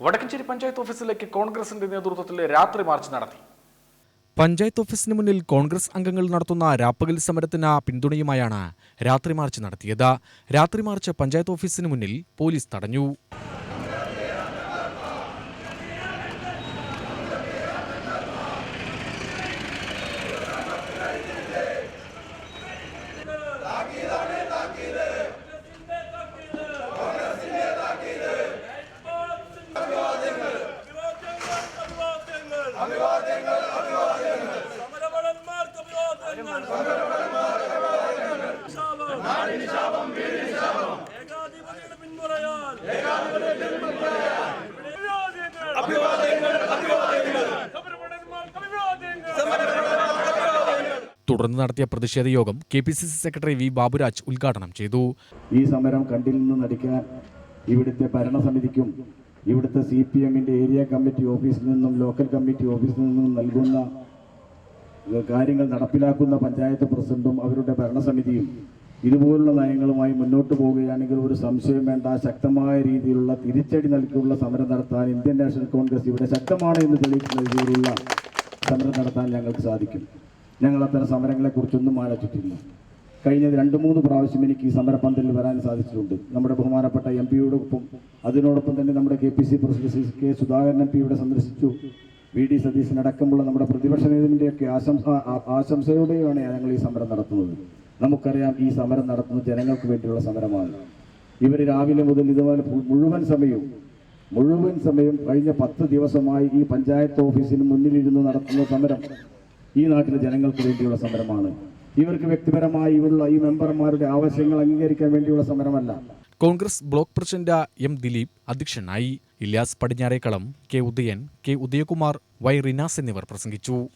വടക്കഞ്ചേരി പഞ്ചായത്ത് ഓഫീസിലേക്ക് കോൺഗ്രസിന്റെ നേതൃത്വത്തിൽ രാത്രി മാർച്ച് നടത്തി. പഞ്ചായത്ത് ഓഫീസിന് മുന്നിൽ കോൺഗ്രസ് അംഗങ്ങൾ നടത്തുന്ന രാപ്പകൽ സമരത്തിന് പിന്തുണയുമായാണ് രാത്രി മാർച്ച് നടത്തിയത്. രാത്രി മാർച്ച് പഞ്ചായത്ത് ഓഫീസിന് മുന്നിൽ പോലീസ് തടഞ്ഞു. തുടർന്ന് നടത്തിയ പ്രതിഷേധ യോഗം K P C C secretary V Baburaj ഉദ്ഘാടനം ചെയ്തു. ഈ സമരം കണ്ടിൽ നിന്ന് നടിക്കാൻ ഇവിടുത്തെ ഭരണസമിതിക്കും ഇവിടുത്തെ സി പി എമ്മിന്റെ ഏരിയ കമ്മിറ്റി ഓഫീസിൽ നിന്നും ലോക്കൽ കമ്മിറ്റി ഓഫീസിൽ നിന്നും നൽകുന്ന കാര്യങ്ങൾ നടപ്പിലാക്കുന്ന പഞ്ചായത്ത് പ്രസിഡന്റും അവരുടെ ഭരണസമിതിയും ഇതുപോലുള്ള നയങ്ങളുമായി മുന്നോട്ട് പോവുകയാണെങ്കിൽ ഒരു സംശയം വേണ്ട. ശക്തമായ രീതിയിലുള്ള തിരിച്ചടി നൽകിയുള്ള സമരം നടത്താൻ ഇന്ത്യൻ നാഷണൽ കോൺഗ്രസ് ഇവിടെ ശക്തമാണ് എന്ന് തെളിയിക്കുന്ന രീതിയിലുള്ള സമരം നടത്താൻ ഞങ്ങൾക്ക് സാധിക്കും. ഞങ്ങൾ അത്തരം സമരങ്ങളെക്കുറിച്ചൊന്നും ആലോചിച്ചിട്ടില്ല. കഴിഞ്ഞ രണ്ട് മൂന്ന് പ്രാവശ്യം എനിക്ക് ഈ സമരപന്തലിൽ വരാൻ സാധിച്ചിട്ടുണ്ട്. നമ്മുടെ ബഹുമാനപ്പെട്ട എം പിയോടൊപ്പം അതിനോടൊപ്പം തന്നെ നമ്മുടെ K P C president K Sudhakaran M P ഇവിടെ സന്ദർശിച്ചു. വി ഡി സതീശനടക്കമുള്ള നമ്മുടെ പ്രതിപക്ഷ നേതാവിന്റെയൊക്കെ ആശംസ ആശംസയോടെയാണ് ഞങ്ങൾ ഈ സമരം നടത്തുന്നത്. നമുക്കറിയാം ഈ സമരം നടത്തുന്നത് ജനങ്ങൾക്ക് വേണ്ടിയുള്ള സമരമാണ്. ഇവർ രാവിലെ മുതൽ ഇതുപോലെ മുഴുവൻ സമയവും മുഴുവൻ സമയം കഴിഞ്ഞ പത്ത് ദിവസമായി ഈ പഞ്ചായത്ത് ഓഫീസിന് മുന്നിലിരുന്ന് നടത്തുന്ന സമരം ഈ നാട്ടിലെ ജനങ്ങൾക്ക് വേണ്ടിയുള്ള സമരമാണ്. ഇവർക്ക് വ്യക്തിപരമായി ഇവരുള്ള ഈ മെമ്പർമാരുടെ ആവശ്യങ്ങൾ അംഗീകരിക്കാൻ വേണ്ടിയുള്ള സമരമല്ല. Congress block president M Dileep അധ്യക്ഷനായി Ilyas Padinjarekkalam K Udayan K Udayakumar Y Rinas എന്നിവർ പ്രസംഗിച്ചു.